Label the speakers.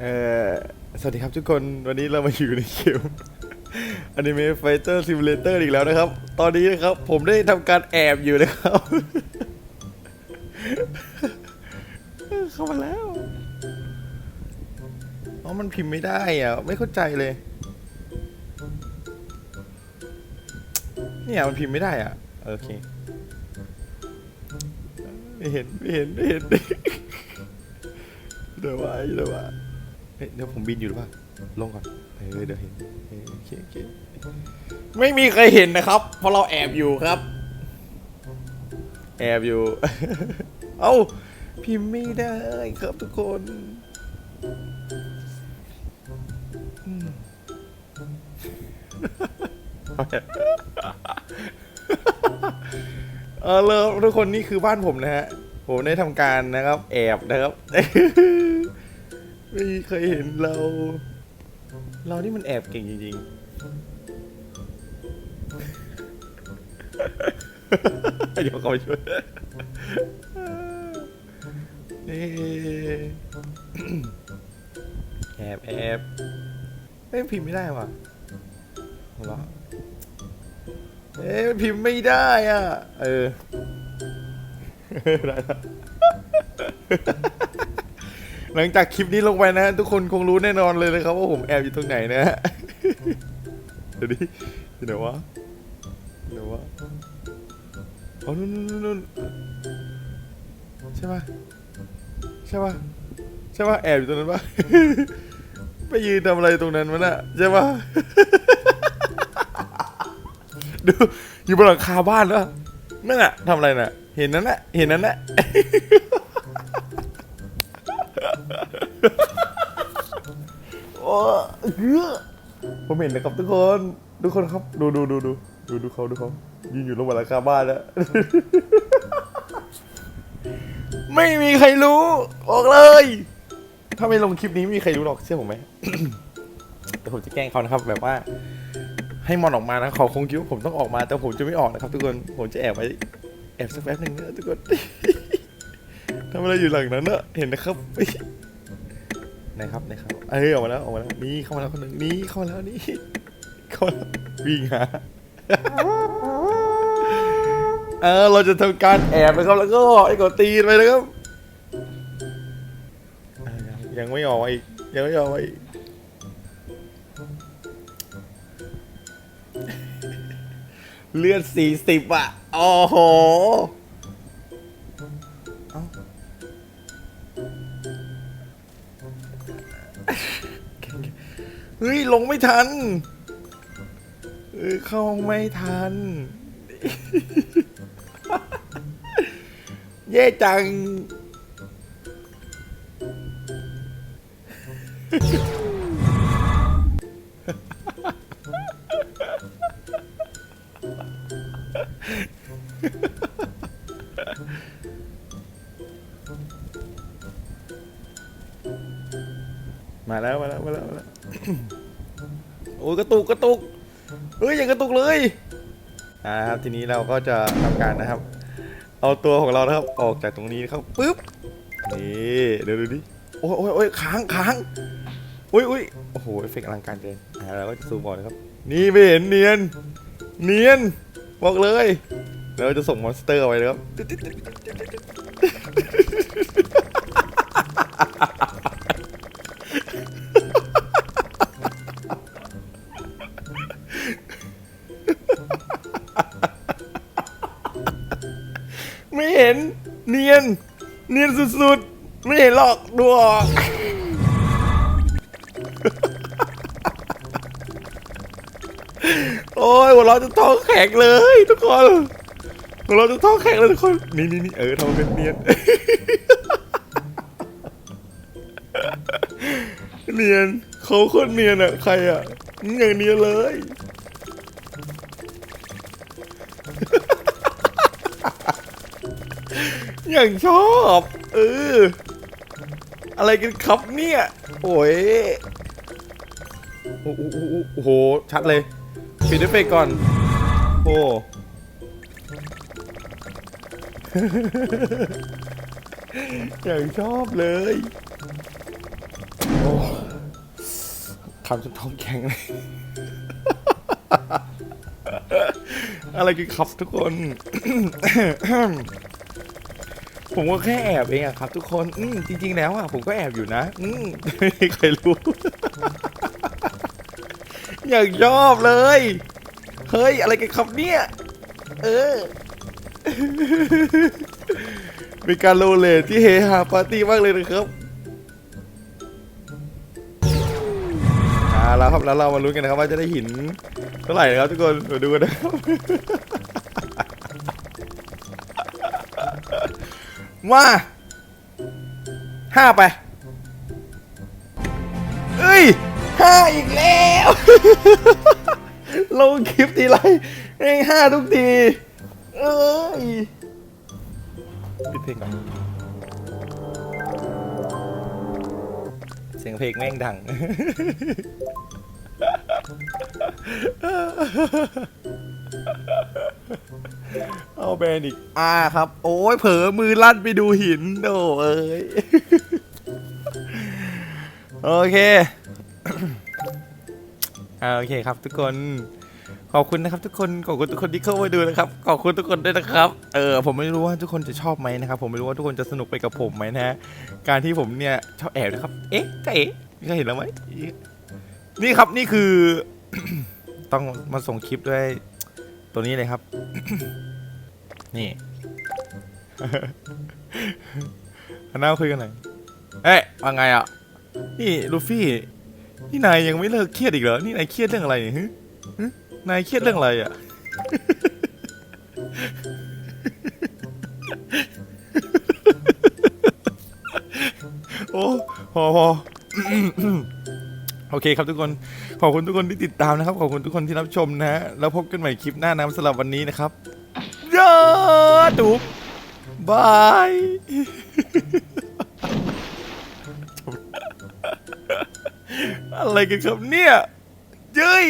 Speaker 1: เอ่อสวัสดีครับทุกคนวันนี้เรามาอยู่ในเกม Anime Fighter Simulator อีกแล้วนะครับ ตอนนี้นะครับผมได้ทำการแอบอยู่นะครับ เข้ามาแล้วอ๋อมันพิมพ์ไม่ได้อะ ไม่เข้าใจเลย เนี่ยมันพิมพ์ไม่ได้อะ โอเค ไม่เห็น ไม่เห็น ไม่เห็นเดี๋ยวว่าเดี๋ยวว่า เฮ้ยเดี๋ยวผมบินอยู่หรือเปล่าลงก่อนเออเดี๋ยวเห็นเออโอเคโอเคไม่มีใครเห็นนะครับ เพราะเราแอบอยู่ครับ แอบอยู่ เอ้าพิมพ์ไม่ได้ครับทุกคนอืมเออเลยทุกคนนี่คือบ้านผมนะฮะผมได้ทำการนะครับ แอบนะครับ ไม่เคยเห็นเรา เรานี่มันแอบเก่งจริงๆ เดี๋ยวเขาไปช่วยแอบแอบไม่พิมพ์ไม่ได้ว่ะหัวเราะเอ๊พิมพ์ไม่ได้อะ เออ ได้แล้ว หลังจากคลิปนี้ลงไปนะ ทุกคนคงรู้แน่นอนเลยนะครับว่าผมแอบอยู่ตรงไหนนะฮะเดี๋ยวดิที่ไหนวะที่ไหนวะเอานู่นนู่นนู่นใช่ปะใช่ปะใช่ปะแอบอยู่ตรงนั้นปะไปยืนทำอะไรตรงนั้นวะน่ะใช่ปะดูอยู่บนหลังคาบ้านแล้วนั่นน่ะทำอะไรน่ะ เห็นนั้นน่ะเห็นนั้นน่ะ อ้เหือผมเห็นนะครับทุกคน ทุกคนครับ ดูดูดูดูดูดูเขาดูเขายืนอยู่ลงบนหลังคาบ้านแล้ว ไม่มีใครรู้บอกเลย ถ้าไม่ลงคลิปนี้ไม่มีใครรู้หรอกเชื่อผมไหม แต่ผมจะแกล้งเขานะครับ แบบว่า ให้มอนออกมานะเขาคงคิดว่าผมต้องออกมาแต่ผมจะไม่ออกนะครับ ทุกคนผมจะแอบไว้แอบสักแป๊บหนึ่งนะทุกคนทำอะไรอยู่หลังนั้นอะเห็นนะครับ ไหนครับไหนครับเอ้ยออกมาแล้วออกมาแล้วนี่เข้ามาแล้วคนหนึ่งนี่เข้ามาแล้วนี่เข้ามาแล้ววิ่งหาเออเราจะทำการแอบนะครับแล้วก็ไอ้กดตีนไปนะครับยังไม่ออกมาอีกยังไม่ออกมาอีกเลือดสี่สิบอะโอ้โห เฮ้ย ลงไม่ทัน เออเข้าไม่ทัน เย่จัง มาแล้ว มาแล้ว มาแล้วมาแล้ว โอ้ยกระตุกกระตุกเฮ้ยอย่างกระตุกเลยอ่าครับทีนี้เราก็จะทำการนะครับ เอาตัวของเรานะครับออกจากตรงนี้นะครับปึ๊บนี่เดี๋ยวดูดิโอ้ยโอ้ยโอ้ยค้างค้างอุ้ยอุ้ยโอ้โหเอฟเฟกต์อลังการเกินอ่าเราก็จะซูมออกนะครับ นี่ไม่เห็นเนียน เนียนบอกเลยเราจะส่งมอนสเตอร์เอาไว้นะครับ เห็น เนียน เนียนสุดๆ ไม่เห็นหรอกดูออกโอ้ยหัวเราจะท้องแข็งเลยทุกคนหัวเราจะท้องแข็งเลยทุกคน นี่นี่นี่เออทำเป็นเนียน เนียนเขาโคนเนียนอะใครอะอย่างเนียนเลย อย่างชอบ เออ อะไรกันครับเนี่ย โอ้ย โอ้โห ชัดเลย ปิดเอฟเฟกก่อน โอ้อย่างชอบเลยโอ้ทำจนท้องแข็งเลย อะไรกันครับทุกคน ผมก็แค่แอบเองอะครับทุกคน อืมจริง ๆ แล้วอะผมก็แอบอยู่นะ อืมไม่มีใครรู้ อยากชอบเลย เฮ้ย อะไรกันครับเนี่ย เออเป็นการโรลเลทที่เฮฮาปาร์ตี้มากเลยนะครับอ่าแล้วครับแล้วเรามาลุ้นกันนะครับว่าจะได้หินเท่าไหร่นะครับทุกคนมาดูกันนะครับ มาห้าไป เอ้ยห้าอีกแล้ว ลงคลิปทีไรเองห้าทุกที เอ้ยปิดเพลงก่อน เสียงเพลงแม่งดัง เอาแบนอีกอ่าครับ โอ้ยเผลอมือลั่นไปดูหินโอ้เอ้ย โอเคอ่าโอเคครับทุกคน ขอบคุณนะครับทุกคน ขอบคุณทุกคนที่เข้ามาดูนะครับ ขอบคุณทุกคนด้วยนะครับ เออ ผมไม่รู้ว่าทุกคนจะชอบไหมนะครับ ผมไม่รู้ว่าทุกคนจะสนุกไปกับผมไหมนะฮะการที่ผมเนี่ยชอบแอบนะครับ เอ๊ะจะเอ๊ะมีใครเห็นแล้วไหม นี่ครับนี่คือ ต้องมาส่งคลิปด้วย ตัวนี้เลยครับ นี่ อันหน้าคุยกันหน่อย เอ๊ะว่าไงอะ นี่ลูฟี่ นี่นายยังไม่เลิกเครียดอีกเหรอ นี่นายเครียดเรื่องอะไรเนี่ยฮึฮึนายเครียดเรื่องอะไรอะโอ้พอพอโอ เคครับทุกคนขอบคุณทุกคนที่ติดตามนะครับ ขอบคุณทุกคนที่รับชมนะฮะแล้วพบกันใหม่คลิปหน้านะสำหรับวันนี้นะครับยาดูบายอะไรกันครับเนี่ยเย้ย